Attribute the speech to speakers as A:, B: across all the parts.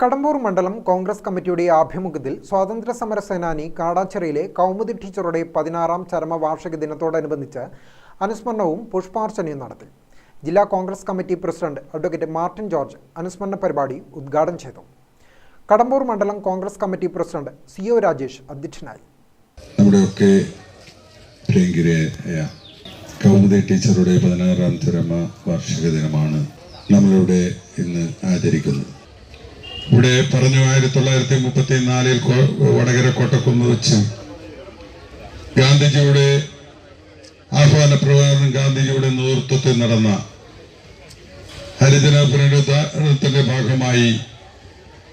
A: കടമ്പൂർ മണ്ഡലം കോൺഗ്രസ് കമ്മിറ്റിയുടെ ആഭിമുഖ്യത്തിൽ സ്വാതന്ത്ര്യ സമര സേനാനി കാടാച്ചിറയിലെ കൗമുദി ടീച്ചറുടെ പതിനാറാം ചരമവാർഷിക ദിനത്തോടനുബന്ധിച്ച് അനുസ്മരണവും പുഷ്പാർച്ചനയും നടത്തി. ജില്ലാ Congress committee president advocate Martin George അനുസ്മരണ പരിപാടി ഉദ്ഘാടനം ചെയ്തു. കടമ്പൂർ മണ്ഡലം Congress committee president C O Rajesh അധ്യക്ഷനായി.
B: നമ്മുടെയൊക്കെ കൗമുദി ടീച്ചറുടെ പതിനാറാം ചരമ വാർഷിക ദിനമാണ് നമ്മളിവിടെ ഇന്ന് ആചരിക്കുന്നത്. ഇവിടെ പറഞ്ഞു ആയിരത്തി തൊള്ളായിരത്തി മുപ്പത്തി നാലിൽ വടകര കോട്ടക്കുന്ന് വെച്ച് ഗാന്ധിജിയുടെ ആഹ്വാന പ്രകാരം ഗാന്ധിജിയുടെ നേതൃത്വത്തിൽ നടന്ന ഹരിജന പുനരുദ്ധാരണത്തിന്റെ ഭാഗമായി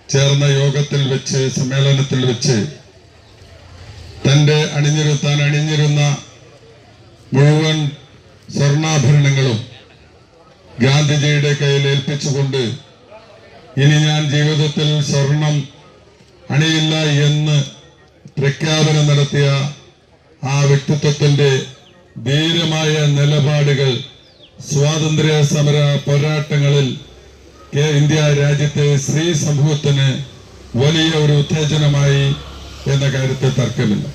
B: ചേർന്ന യോഗത്തിൽ വെച്ച് സമ്മേളനത്തിൽ വെച്ച് തന്റെ അണിഞ്ഞിരു താൻ അണിഞ്ഞിരുന്ന മുഴുവൻ സ്വർണാഭരണങ്ങളും ഗാന്ധിജിയുടെ കയ്യിൽ ഏൽപ്പിച്ചുകൊണ്ട് ഇനി ഞാൻ ജീവിതത്തിൽ സ്വർണം അണിയില്ല എന്ന് പ്രഖ്യാപനം നടത്തിയ ആ വ്യക്തിത്വത്തിന്റെ ധീരമായ നിലപാടുകൾ സ്വാതന്ത്ര്യ സമര പോരാട്ടങ്ങളിൽ ഇന്ത്യ രാജ്യത്തെ സ്ത്രീ സമൂഹത്തിന് വലിയ ഒരു ഉത്തേജനമായി എന്ന കാര്യത്തിൽ തർക്കമില്ല.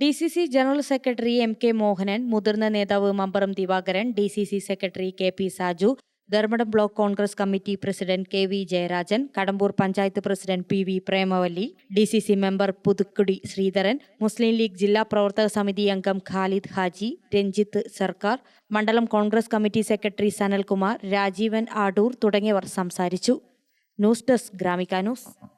C: D C C general secretary M K Mohanan മുതിർന്ന നേതാവ് Mambaram Divakaran D C C secretary K P Saju Dharmadam block Congress committee president K V Jayarajan Kadambur panchayat president P V Premavalli D C C member Puthukkudi Sreedharan Muslim League ജില്ലാ പ്രവർത്തക സമിതി അംഗം ഖാലിദ് ഹാജി രഞ്ജിത്ത് സർക്കാർ മണ്ഡലം Congress committee secretary Sanalkumar Rajeevan Adoor തുടങ്ങിയവർ സംസാരിച്ചു. News desk Gramika news.